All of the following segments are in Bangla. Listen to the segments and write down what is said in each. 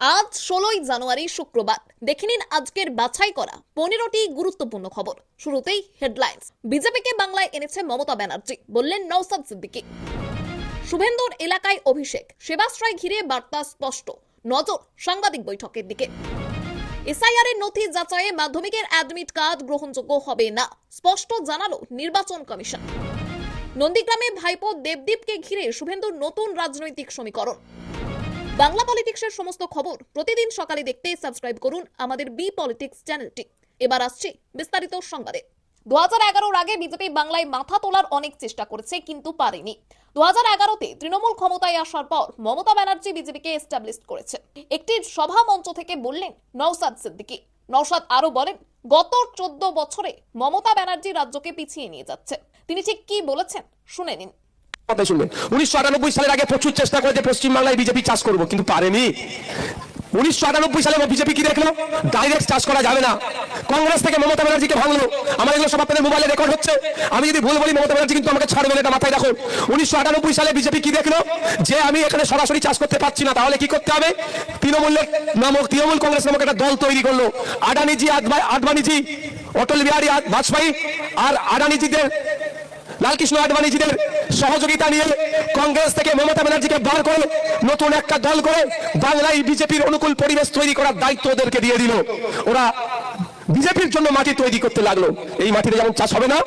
আজ ষোলোই জানুয়ারি শুক্রবার। দেখে নিন আজকের বাছাই করা পনেরোটি গুরুত্বপূর্ণ খবর। শুরুতেই হেডলাইন্স। বিজেপিকে বাংলায় এনেছে মমতা ব্যানার্জি, বললেন নৌসাদ সিদ্দিকী। শুভেন্দুর এলাকায় অভিষেক, সেবাশ্রয় ঘিরে বার্তা স্পষ্ট। নজর সাংবাদিক বৈঠকের দিকে। এসআইআর এর নথি যাচাইয়ে মাধ্যমিকের অ্যাডমিট কার্ড গ্রহণযোগ্য হবে না, স্পষ্ট জানালো নির্বাচন কমিশন। নন্দীগ্রামে ভাইপো দেবদীপকে ঘিরে শুভেন্দুর নতুন রাজনৈতিক সমীকরণ। বাংলা পলিটিক্সের সমস্ত খবর প্রতিদিন সকালে দেখতে সাবস্ক্রাইব করুন আমাদের বি পলিটিক্স চ্যানেলটি। এবার আসছি বিস্তারিত সংবাদে। দু হাজার এগারোর আগে বিজেপি বাংলায় মাথা তোলার অনেক চেষ্টা করেছে, কিন্তু পারেনি। দু হাজার এগারোতে তৃণমূল ক্ষমতায় আসার পর মমতা ব্যানার্জি বিজেপিকে এস্টাবলিশ করেছে। একটি সভা মঞ্চ থেকে বললেন নওসাদ সিদ্দিকী। নওসাদ আরও বলেন, গত চোদ্দ বছরে মমতা ব্যানার্জি রাজ্যকে পিছিয়ে নিয়ে যাচ্ছে। তিনি ঠিক কি বলেছেন শুনে নিন। শুনবেন উনিশশো আটানব্বই সালের আগে প্রচুর চেষ্টা করেছে পশ্চিমবাংলায় বিজেপি চাষ করব, কিন্তু পারেনি। উনিশশো আটানব্বই সালে বিজেপি কি দেখল? ডাইরেক্ট চাষ করা যাবে না। কংগ্রেস থেকে মমতা ব্যানার্জিকে ভাঙলো। আমার এগুলো সব আপনাদের মোবাইলে রেকর্ড হচ্ছে। আমি যদি ভুল বলি, মমতা ব্যানার্জি কিন্তু আমাকে ছাড়বে এটা মাথায় রাখো। উনিশশো আটানব্বই সালে বিজেপি কি দেখল? যে আমি এখানে সরাসরি চাষ করতে পারছি না, তাহলে কি করতে হবে? তৃণমূলের নামক, তৃণমূল কংগ্রেস নামক একটা দল তৈরি করল। আডানিজি আদবা- আডবাণীজি অটল বিহারী বাজপেয়ী আর আডানিজিদের লালকৃষ্ণ আডবাণীজিদের সহযোগিতা নিয়ে কংগ্রেস থেকে মমতা ব্যানার্জিকে বার করে নতুন একটা দল করে বাংলায় বিজেপির অনুকূল পরিবেশ তৈরি করার দায়িত্ব ওদেরকে দিয়ে দিল। ওরা বিজেপির জন্য মাটি তৈরি করতে লাগল। এই মাটিতে যেমন চাষ হবে না,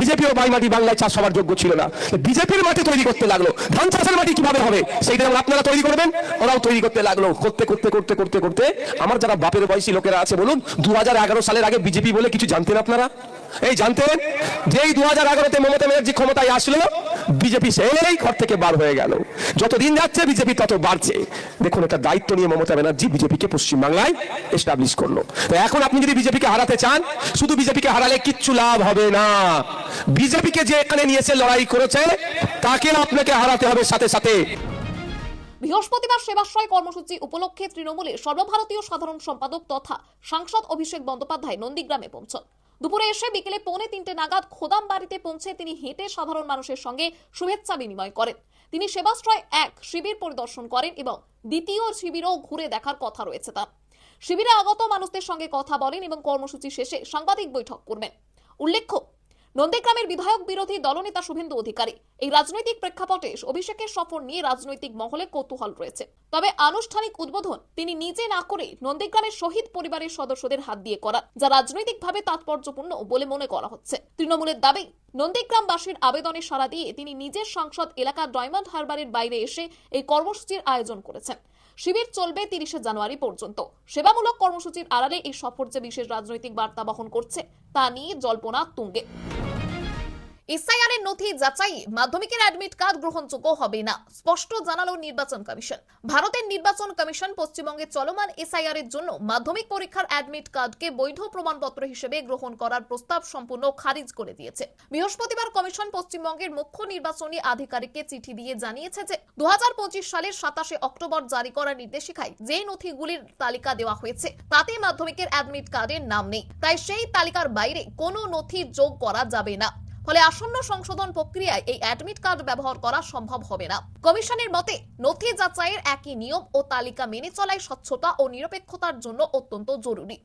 বিজেপিও বাই মাটি বাংলায় চাষ হওয়ার যোগ্য ছিল না। বিজেপির মাটি তৈরি করতে লাগল। ধান চাষের মাটি কীভাবে হবে, সেইটা আপনারা তৈরি করবেন ওরাও তৈরি করতে লাগল। করতে করতে করতে করতে করতে, আমার যারা বাপের বয়সী লোকেরা আছে, বলুন, দু সালের আগে বিজেপি বলে কিছু জানতেন আপনারা? এই জানতেন যেই দু হাজার এগারোতে মমতা ব্যানার্জি ক্ষমতায় আসলো, বিজেপি সেই ঘর থেকে বার হয়ে গেল। যত দিন যাচ্ছে, বিজেপি তত বাড়ছে। দেখুন একটা দায়িত্ব নিয়ে মমতা ব্যানার্জি বিজেপিকে পশ্চিমবাংলায় এস্টাবলিশ করল। এখন আপনি যদি বিজেপিকে হারাতে চান, শুধু বিজেপিকে হারালে কিচ্ছু লাভ হবে না। বিজেপিকে যে এখানে নিয়ে এসে লড়াই করেছে তাকে আপনাকে হারাতে হবে সাথে সাথে। বৃহস্পতিবার সেবাশ্রয় কর্মসূচি উপলক্ষে তৃণমূলের সর্বভারতীয় সাধারণ সম্পাদক তথা সাংসদ অভিষেক বন্দ্যোপাধ্যায় নন্দীগ্রামে পৌঁছন। দুপুরে এসে বিকেলে পৌনে তিনটে নাগাদ খোদাম বাড়িতে পৌঁছে তিনি হেঁটে সাধারণ মানুষের সঙ্গে শুভেচ্ছা বিনিময় করেন। তিনি সেবাশ্রয় এক শিবির পরিদর্শন করেন এবং দ্বিতীয় শিবিরও ঘুরে দেখার কথা রয়েছে তার। শিবিরে আগত মানুষদের সঙ্গে কথা বলেন এবং কর্মসূচি শেষে সাংবাদিক বৈঠক করবেন। উল্লেখ্য নন্দীগ্রামের বিধায়ক বিরোধী দলনেতা শুভেন্দু অধিকারী। এই রাজনৈতিক প্রেক্ষাপটে অভিষেকের সফর নিয়ে রাজনৈতিক মহলে কৌতূহল রয়েছে। তবে আনুষ্ঠানিক উদ্বোধন তিনি নিজে না করে নন্দীগ্রামের শহীদ পরিবারের সদস্যদের হাত দিয়ে করার যা রাজনৈতিকভাবে তাৎপর্যপূর্ণ বলে মনে করা হচ্ছে। তৃণমূলের দাবি, নন্দীগ্রামবাসীর আবেদনে সাড়া দিয়ে তিনি নিজের সংসদ এলাকা ডায়মন্ড হারবারের বাইরে এসে এই কর্মসূচির আয়োজন করেছেন। শিবির চলবে তিরিশে জানুয়ারি পর্যন্ত। সেবামূলক কর্মসূচির আড়ালে এই সফর যে বিশেষ রাজনৈতিক বার্তা বহন করছে, তা নিয়ে জল্পনা তুঙ্গে। এসআইআর এর নথি যাচাই মাধ্যমিকের অ্যাডমিট কার্ড গ্রহণযোগ্য হবে না, স্পষ্ট জানালো নির্বাচন কমিশন। ভারতের নির্বাচন কমিশন পশ্চিমবঙ্গে চলমান এসআইআর এর জন্য মাধ্যমিক পরীক্ষার অ্যাডমিট কার্ডকে বৈধ প্রমাণপত্র হিসেবে গ্রহণ করার প্রস্তাব সম্পূর্ণ খারিজ করে দিয়েছে। বৃহস্পতিবার কমিশন পশ্চিমবঙ্গের মুখ্য নির্বাচনী আধিকারিককে চিঠি দিয়ে জানিয়েছে যে দু হাজার পঁচিশ সালের সাতাশে অক্টোবর জারি করা নির্দেশিকায় যে নথিগুলির তালিকা দেওয়া হয়েছে, তাতে মাধ্যমিকের অ্যাডমিট কার্ডের নাম নেই। তাই সেই তালিকার বাইরে কোনো নথি যোগ করা যাবে না। ফলে আসন্ন সংশোধন প্রক্রিয়ায় এই অ্যাডমিট কার্ড ব্যবহার করা সম্ভব হবে না। কমিশনের মতে, নথি যাচাইয়ের একই নিয়ম ও তালিকা মেনে চলাই স্বচ্ছতা ও নিরপেক্ষতার জন্য অত্যন্ত জরুরি।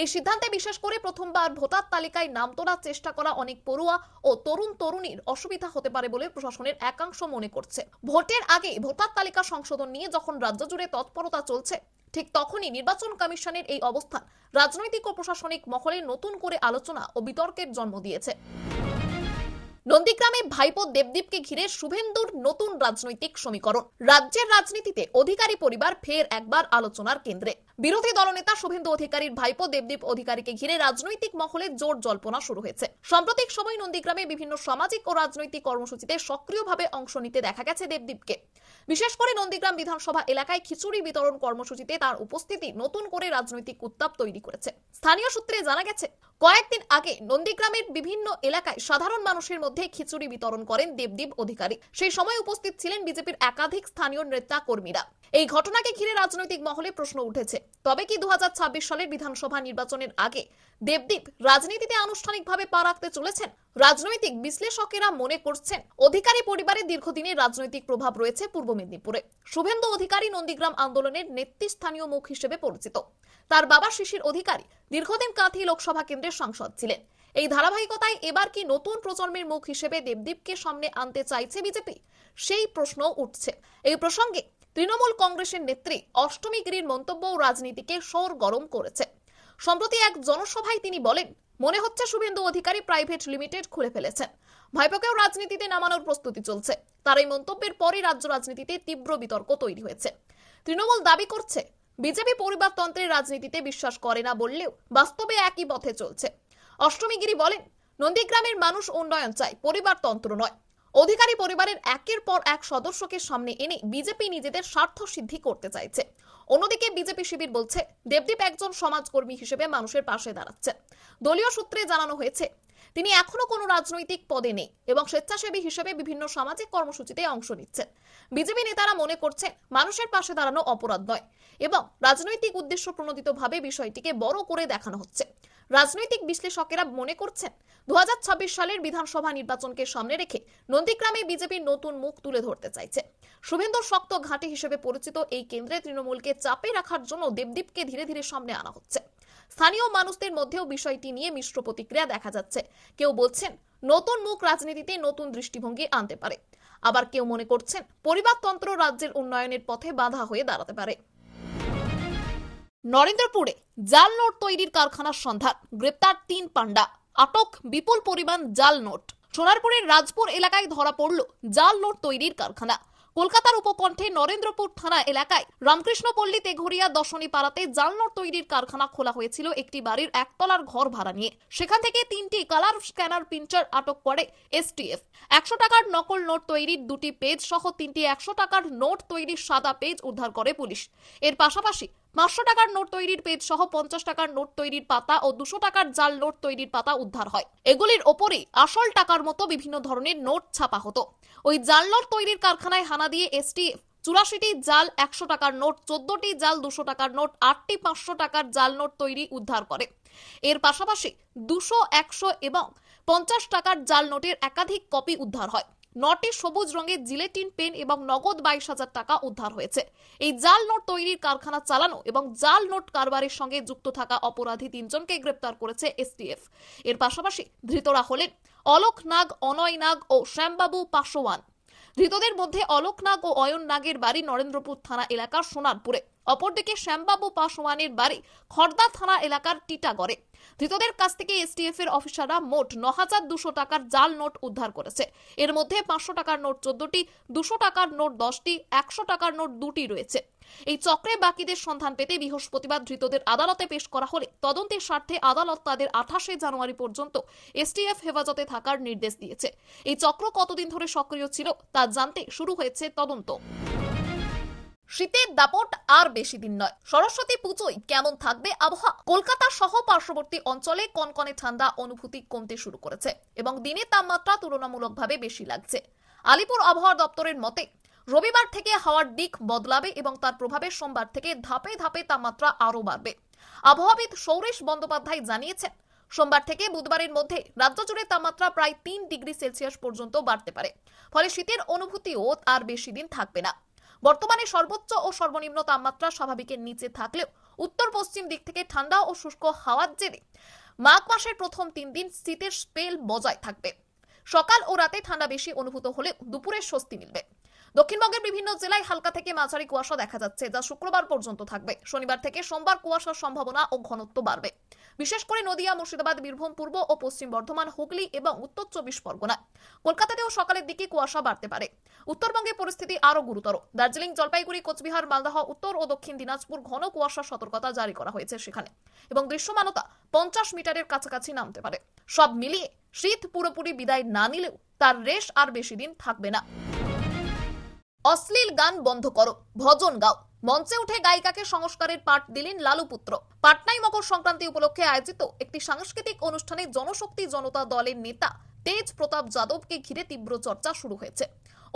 এই সিদ্ধান্তে বিশেষ করে প্রথমবার ভোটার তালিকায় নাম তোলার চেষ্টা করা অনেক পড়ুয়া ও তরুণ তরুণীর অসুবিধা হতে পারে বলে প্রশাসনের একাংশ মনে করছে। ভোটের আগে ভোটার তালিকা সংশোধন নিয়ে যখন রাজ্য জুড়ে তৎপরতা চলছে, ঠিক তখনই নির্বাচন কমিশনের এই অবস্থান রাজনৈতিক ও প্রশাসনিক মহলে নতুন করে আলোচনা ও বিতর্কের জন্ম দিয়েছে। নন্দীগ্রামে ভাইপো দেবদীপকে ঘিরে শুভেন্দুর নতুন রাজনৈতিক সমীকরণ। রাজ্যের রাজনীতিতে অধিকারী পরিবার ফের একবার আলোচনার কেন্দ্রে। বিরোধী দলনেতা শুভেন্দু অধিকারীর ভাইপো দেবদীপ অধিকারীকে ঘিরে রাজনৈতিক মহলে জোর জল্পনা শুরু হয়েছে। সাম্প্রতিক সময় নন্দীগ্রামে বিভিন্ন সামাজিক ও রাজনৈতিক কর্মসূচিতে সক্রিয়ভাবে অংশ নিতে দেখা গেছে দেবদীপকে। বিশেষ করে নন্দীগ্রাম বিধানসভা এলাকায় খিচুড়ি বিতরণ কর্মসূচিতে তার উপস্থিতি নতুন করে রাজনৈতিক উত্তাপ তৈরি করেছে। স্থানীয় সূত্রে জানা গেছে, কয়েকদিন আগে নন্দীগ্রামের বিভিন্ন এলাকায় সাধারণ মানুষের মধ্যে মধ্যে খিচুড়ি বিতরণ করেন দেবদীপ অধিকারী। সেই সময় উপস্থিত ছিলেন বিজেপির একাধিক স্থানীয় নেতা কর্মীরা এই ঘটনাকে ঘিরে রাজনৈতিক মহলে প্রশ্ন উঠেছে। তবে কি দু সালের বিধানসভা নির্বাচনের আগে দেবদীপ রাজনীতিতে আনুষ্ঠানিকভাবে পা রাখতে চলেছেন? রাজনৈতিক বিশ্লেষকেরা মনে করছেন, অধিকারী পরিবারের দীর্ঘদিনের রাজনৈতিক প্রভাব রয়েছে পূর্ব মেদিনীপুরে। শুভেন্দু অধিকারী নন্দীগ্রাম আন্দোলনের নেতৃস্থানীয় মুখ হিসেবে পরিচিত। তার বাবা শিশির অধিকারী দীর্ঘদিন কাঁথি লোকসভা কেন্দ্রের সাংসদ ছিলেন। এই ধারাবাহিকতায় এবার কি নতুন প্রজন্মের মুখ হিসেবে দেবদীপকে সামনে আনতে চাইছে বিজেপি? সেই প্রশ্ন উঠছে। এই প্রসঙ্গে তৃণমূল কংগ্রেসের নেত্রী অষ্টমী গিরির মন্তব্য রাজনীতিকে সর গরম করেছে। সম্প্রতি এক জনসভায় তিনি বলেন, মনে হচ্ছে শুভেন্দু অধিকারী প্রাইভেট লিমিটেড খুলে ফেলেছেন। ভাইপোকেও রাজনীতিতে নামানোর প্রস্তুতি চলছে। তার এই মন্তব্যের পরই রাজ্য রাজনীতিতে তীব্র বিতর্ক তৈরি হয়েছে। তৃণমূল দাবি করছে, বিজেপি পরিবারতন্ত্রের রাজনীতিতে বিশ্বাস করে না বললেও বাস্তবে একই পথে চলছে। অষ্টমীগিরি বলেন, নন্দীগ্রামের মানুষ উন্নয়ন চায় পরিবারতন্ত্র নয়। অধিকারী পরিবারের একের পর এক সদস্যকে সামনে এনে বিজেপি নিজেদের স্বার্থ সিদ্ধি করতে চাইছে। অন্যদিকে বিজেপি শিবির বলছে, দেবদীপ একজন সমাজকর্মী হিসেবে মানুষের পাশে দাঁড়াচ্ছেন। দলীয় সূত্রে জানানো হয়েছে, তিনি এখনও কোনো রাজনৈতিক পদে নেই এবং স্বেচ্ছাসেবী হিসেবে বিভিন্ন সামাজিক কর্মসূচিতে অংশ নিচ্ছেন। বিজেপি নেতারা মনে করছেন, মানুষের পাশে দাঁড়ানো অপরাধ নয় এবং রাজনৈতিক উদ্দেশ্য প্রণোদিতভাবে বিষয়টিকে বড় করে দেখানো হচ্ছে। রাজনৈতিক বিশ্লেষকেরা মনে করছেন, দুহাজার ছাব্বিশ সালের বিধানসভা নির্বাচনকে সামনে রেখে নন্দীগ্রামে বিজেপির নতুন মুখ তুলে ধরতে চাইছে। শুভেন্দুর শক্ত ঘাঁটি হিসেবে পরিচিত এই কেন্দ্রে তৃণমূলকে চাপে রাখার জন্য দেবদীপকে ধীরে ধীরে সামনে আনা হচ্ছে। স্থানীয় মানুষদের মধ্যেও বিষয়টি নিয়ে মিশ্র প্রতিক্রিয়া দেখা যাচ্ছে। কেউ বলছেন, নতুন মুখ রাজনীতিতে নতুন দৃষ্টিভঙ্গি আনতে পারে। আবার কেউ মনে করছেন, পরিবারতন্ত্র রাজ্যের উন্নয়নের পথে বাধা হয়ে দাঁড়াতে পারে। নরেন্দ্রপুরে জাল নোট তৈরির কারখানার সন্ধান। গ্রেপ্তার তিন পান্ডা। আটক বিপুল পরিমাণ জাল নোট। সোনারপুরের রাজপুর এলাকায় ধরা পড়ল জাল নোট তৈরির কারখানা। কলকাতার উপকণ্ঠে নরেন্দ্রপুর থানা এলাকায় রামকৃষ্ণপল্লী তেঘরিয়া দশনী পাড়াতে জাল নোট তৈরির কারখানা খোলা হয়েছিল একটি বাড়ির একতলার ঘর ভাড়া নিয়ে। সেখান থেকে তিনটি কালার স্ক্যানার প্রিন্টার আটক করে এসটিএফ। একশো টাকার নকল নোট তৈরির দুটি পেজ সহ তিনটি একশো টাকার নোট তৈরির সাদা পেজ উদ্ধার করে পুলিশ। এর পাশাপাশি পাঁচশো টাকার নোট তৈরির পেজ সহ পঞ্চাশ টাকার নোট তৈরির পাতা ও দুশো টাকার জাল নোট তৈরির পাতা উদ্ধার হয়। এগুলির ওপরে আসল টাকার মতো বিভিন্ন ধরনের নোট ছাপা হতো। ওই জাল নোট তৈরির কারখানায় হানা দিয়ে এসটিএফ চুরাশিটি জাল, একশো টাকার নোট, চোদ্দটি জাল, দুশো টাকার নোট, আটটি পাঁচশো টাকার জাল নোট তৈরি উদ্ধার করে। এর পাশাপাশি দুশো, একশো এবং পঞ্চাশ টাকার জাল নোটের একাধিক কপি উদ্ধার হয়। নটি সবুজ রঙের জিলেটিন পেন এবং নগদ বাইশ হাজার টাকা উদ্ধার হয়েছে। এই জাল নোট তৈরির কারখানা চালানো এবং জাল নোট কারবারের সঙ্গে যুক্ত থাকা অপরাধী তিনজনকে গ্রেপ্তার করেছে এসটিএফ। এর পাশাপাশি ধৃতরা হলেন অলোক নাগ অনয় নাগ ও শ্যামবাবু পাশোয়ান। ধৃতদের মধ্যে অলোক নাগ ও অয়ন নাগের বাড়ি নরেন্দ্রপুর থানা এলাকার সোনারপুরে। অপরদিকে শ্যামবাবু পাশোয়ানের বাড়ি খড়দা থানা এলাকার টিটাগড়ে। ধৃতদের কাছ থেকে এসটিএফ এর অফিসাররা মোট ন হাজার দুশো টাকার জাল নোট উদ্ধার করেছে। এর মধ্যে পাঁচশো টাকার নোট চোদ্দটি, দুশো টাকার নোট দশটি, একশো টাকার নোট দুটি রয়েছে। এই চক্রে বাকিদের সন্ধান পেতে বৃহস্পতিবার ধৃতদের আদালতে পেশ করা হলে তদন্তের স্বার্থে আদালত তাদের আঠাশে জানুয়ারি পর্যন্ত এসটিএফ হেফাজতে থাকার নির্দেশ দিয়েছে। এই চক্র কতদিন ধরে সক্রিয় ছিল তা জানতে শুরু হয়েছে তদন্ত। শীতের দাপট আর বেশি দিন নয়। সরস্বতী পুজোয় কেমন থাকবে আবহাওয়া? কলকাতা সহ পার্শ্ববর্তী অঞ্চলে কনকনে ঠান্ডা অনুভূতি কমতে শুরু করেছে এবং দিনের তাপমাত্রা তুলনামূলকভাবে বেশি লাগছে। আলিপুর আবহাওয়া দপ্তরের মতে, রবিবার থেকে হাওয়ার দিক বদলাবে এবং তার প্রভাবে সোমবার থেকে ধাপে ধাপে তাপমাত্রা আরও বাড়বে। আবহাওয়াবিদ সৌরেশ বন্দ্যোপাধ্যায় জানিয়েছেন, সোমবার থেকে বুধবারের মধ্যে রাজ্য জুড়ে তাপমাত্রা প্রায় তিন ডিগ্রি সেলসিয়াস পর্যন্ত বাড়তে পারে। ফলে শীতের অনুভূতিও আর বেশি দিন থাকবে না। বর্তমানে সর্বোচ্চ ও সর্বনিম্ন তাপমাত্রা স্বাভাবিকের নিচে থাকলেও উত্তর পশ্চিম দিক থেকে ঠান্ডা ও শুষ্ক হাওয়ার জেরে মাঘ মাসের প্রথম তিন দিন শীতের স্পেল বজায় থাকবে। সকাল ও রাতে ঠান্ডা বেশি অনুভূত হলেও দুপুরে স্বস্তি মিলবে। দক্ষিণবঙ্গের বিভিন্ন জেলায় হালকা থেকে মাঝারি কুয়াশা দেখা যাচ্ছে, যা শুক্রবার পর্যন্ত থাকবে। শনিবার থেকে সোমবার কুয়াশার সম্ভাবনা ও ঘনত্ব বাড়বে। বিশেষ করে নদিয়া, মুর্শিদাবাদ, বীরভূম, পূর্ব ও পশ্চিম বর্ধমান, হুগলি এবং উত্তর চব্বিশ পরগনা কলকাতাতেও সকালের দিকে কুয়াশা বাড়তে পারে। উত্তরবঙ্গের পরিস্থিতি আরও গুরুতর। দার্জিলিং, জলপাইগুড়ি, কোচবিহার, মালদহ, উত্তর ও দক্ষিণ দিনাজপুর ঘন কুয়াশা সতর্কতা জারি করা হয়েছে সেখানে। এবং দৃশ্যমানতা পঞ্চাশ মিটারের কাছাকাছি নামতে পারে। সব মিলিয়ে শীত পুরোপুরি বিদায় না নিলেও তার রেশ আর বেশি দিন থাকবে না। অশ্লীল গান বন্ধ করো, ভজন গাও। মঞ্চে উঠে গায়িকাকে সংস্কারের পাঠ দিলেন লালু পুত্র পাটনায় মকর সংক্রান্তি উপলক্ষে আয়োজিত একটি সাংস্কৃতিক অনুষ্ঠানে জনশক্তি জনতা দলের নেতা তেজ প্রতাপ যাদবকে ঘিরে তীব্র চর্চা শুরু হয়েছে।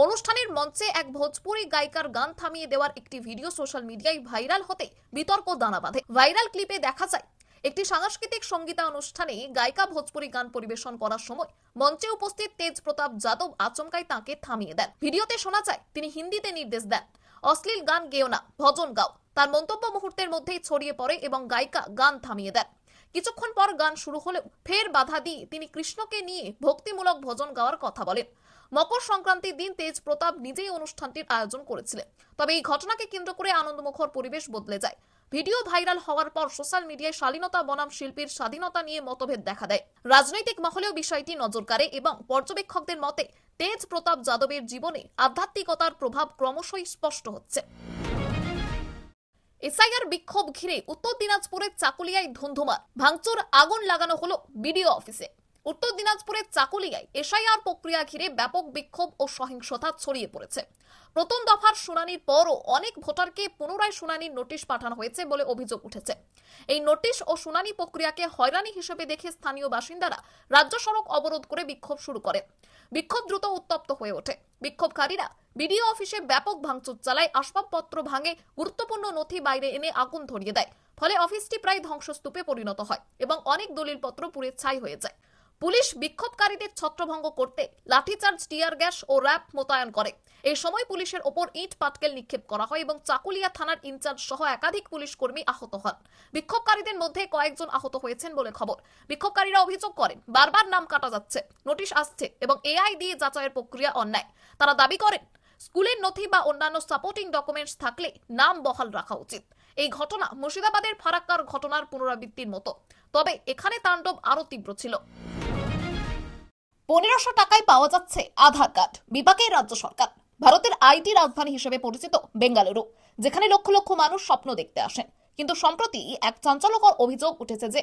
অনুষ্ঠানের মঞ্চে এক ভোজপুরি গায়িকার গান থামিয়ে দেওয়ার একটি ভিডিও সোশ্যাল মিডিয়ায় ভাইরাল হতে বিতর্ক দানা বাঁধে। ভাইরাল ক্লিপে দেখা যায়, একটি সাংস্কৃতিক সঙ্গীতা অনুষ্ঠানে গায়িকা ভোজপুরি গান পরিবেশন করার সময় মঞ্চে উপস্থিত তেজ প্রতাপ যাদব আচমকাই তাকে থামিয়ে দেন। ভিডিওতে শোনা যায়, তিনি হিন্দিতে নির্দেশ দেন, অশ্লীল গান গেও না, ভজন গাও। তার মন্তব্য মুহূর্তের মধ্যেই ছড়িয়ে পড়ে এবং গায়িকা গান থামিয়ে দেন। কিছুক্ষণ পর গান শুরু হলেও ফের বাধা দিয়ে তিনি কৃষ্ণকে নিয়ে ভক্তিমূলক ভজন গাওয়ার কথা বলেন। মকর সংক্রান্তির দিন তেজ প্রতাপ নিজেই অনুষ্ঠানটির আয়োজন করেছিলেন। তবে এই ঘটনাকে কেন্দ্র করে আনন্দমুখর পরিবেশ বদলে যায়। ভিডিও ভাইরাল হওয়ার পর সোশ্যাল মিডিয়ায় শালীনতা বনাম শিল্পীর স্বাধীনতা নিয়ে মতভেদ দেখা দেয়। রাজনৈতিক মহলেও বিষয়টি নজর কাড়ে এবং পর্যবেক্ষকদের মতে, তেজ প্রতাপ যাদবের জীবনে আধ্যাত্মিকতার প্রভাব ক্রমশই স্পষ্ট হচ্ছে। এসআইআর বিক্ষোভ ঘিরে উত্তর দিনাজপুরের চাকুলিয়ায় ধুন্ধুমার। ভাঙচুর, আগুন লাগানো হলো বিডিও অফিসে। উত্তর দিনাজপুরের চাকুলিয়ায় এসআইআর প্রক্রিয়া ঘিরে ব্যাপক বিক্ষোভ ও সহিংসতা ছড়িয়ে পড়েছে। প্রথম দফার শুনানির পরও অনেক ভোটারকে পুনরায় শুনানির নোটিশ পাঠানো হয়েছে বলে অভিযোগ উঠেছে। এই নোটিশ ও শুনানি প্রক্রিয়াকে হয়রানি হিসেবে দেখে স্থানীয় বাসিন্দারা রাজ্য সড়ক অবরোধ করে বিক্ষোভ শুরু করে বিক্ষোভ দ্রুত উত্তপ্ত হয়ে ওঠে। বিক্ষোভকারীরা বিডিও অফিসে ব্যাপক ভাঙচুর চালায়, আসবাবপত্র ভাঙে, গুরুত্বপূর্ণ নথি বাইরে এনে আগুন ধরিয়ে দেয়। ফলে অফিসটি প্রায় ধ্বংসস্তূপে পরিণত হয় এবং অনেক দলিলপত্র পুড়ে ছাই হয়ে যায়। পুলিশ বিক্ষোভকারীদের ছত্রভঙ্গ করতে লাঠিচার্জ, টিয়ার গ্যাস ও র্যাব মোতায়েন করে। এই সময় পুলিশের ওপর ইট, পাটকেল নিক্ষেপ করা হয় এবং চাকুলিয়া থানার ইনচার্জ সহ একাধিক পুলিশ কর্মী আহত হন। বিক্ষোভকারীদের মধ্যে কয়েকজন আহত হয়েছেন বলে খবর। বিক্ষোভকারীরা অভিযোগ করেন, বারবার নাম কাটা যাচ্ছে, নোটিশ আসছে এবং এআই দিয়ে যাচাইয়ের প্রক্রিয়া অন্যায়। তারা দাবি করেন, স্কুলের নথি বা অন্যান্য সাপোর্টিং ডকুমেন্টস থাকলে নাম বহাল রাখা উচিত। এই ঘটনা মুর্শিদাবাদের ফারাক্কার ঘটনার পুনরাবৃত্তির মতো। তবে এখানে তাণ্ডব আরও তীব্র ছিল। পনেরোশো টাকায় পাওয়া যাচ্ছে আধার কার্ড বিপাকে রাজ্য সরকার। ভারতের আইটি রাজধানী হিসেবে পরিচিত বেঙ্গালুরু, যেখানে লক্ষ লক্ষ মানুষ স্বপ্ন দেখতে আসেন। কিন্তু সম্প্রতি এক চাঞ্চল্যকর অভিযোগ উঠেছে যে,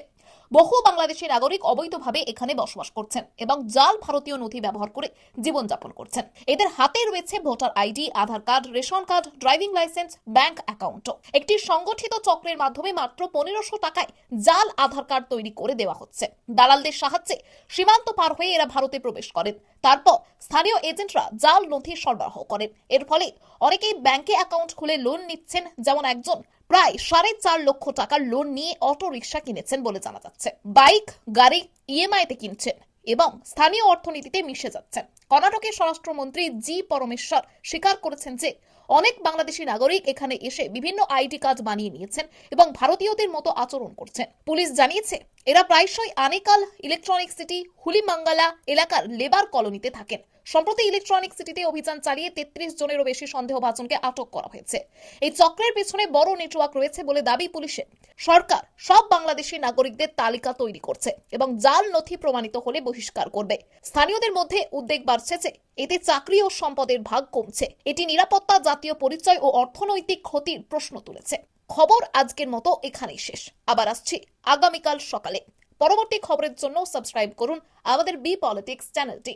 বহু বাংলাদেশি নাগরিক অবৈধভাবে এখানে বসবাস করছেন এবং জাল ভারতীয় নথি ব্যবহার করে জীবনযাপন করছেন। এদের হাতে রয়েছে voter ID, Aadhaar card, ration card, driving licence, bank অ্যাকাউন্টও। একটি সংগঠিত চক্রের মাধ্যমে মাত্র পনেরোশো টাকায় জাল, আধার কার্ড তৈরি করে দেওয়া হচ্ছে। দালালদের সাহায্যে সীমান্ত পার হয়ে এরা ভারতে প্রবেশ করেন। তারপর স্থানীয় এজেন্টরা জাল নথি সরবরাহ করেন। এর ফলে অনেকেই ব্যাংকে অ্যাকাউন্ট খুলে লোন নিচ্ছেন, যেমন একজন প্রায় সাড়ে চার লক্ষ টাকার লোন নিয়ে অটো রিক্সা কিনেছেন বলে জানা যাচ্ছে। বাইক, গাড়ি ইএমআইতে কিনছেন এবং স্থানীয় অর্থনীতিতে মিশে যাচ্ছেন। কর্ণাটকের স্বরাষ্ট্রমন্ত্রী জি পরমেশ্বর স্বীকার করেছেন যে, অনেক বাংলাদেশি নাগরিক এখানে এসে বিভিন্ন আইডি কার্ড বানিয়ে নিয়েছেন এবং ভারতীয়দের মতো আচরণ করছেন। পুলিশ জানিয়েছে, এরা প্রায়শই আনেকাল ইলেকট্রনিক সিটি, হুলিমাঙ্গালা এলাকার লেবার কলোনিতে থাকেন। সম্প্রতি ইলেকট্রনিক সিটিতে অভিযান চালিয়ে তেত্রিশ জনেরও বেশি সন্দেহভাজনকে আটক করা হয়েছে। এই চক্রের পেছনে বড় নেটওয়ার্ক রয়েছে বলে দাবি পুলিশের। সরকার সব বাংলাদেশি নাগরিকদের তালিকা তৈরি করছে এবং জাল নথি প্রমাণিত হলে বহিষ্কার করবে। স্থানীয়দের মধ্যে উদ্বেগ বাড়ছে যে এতে চাকরি ও সম্পদের ভাগ কমছে। এটি নিরাপত্তা, জাতীয় পরিচয় ও অর্থনৈতিক ক্ষতির প্রশ্ন তুলেছে। খবর আজকের মতো এখানেই শেষ। আবার আসছি আগামীকাল সকালে। পরবর্তী খবরের জন্য সাবস্ক্রাইব করুন আমাদের বি পলিটিক্স চ্যানেলটি।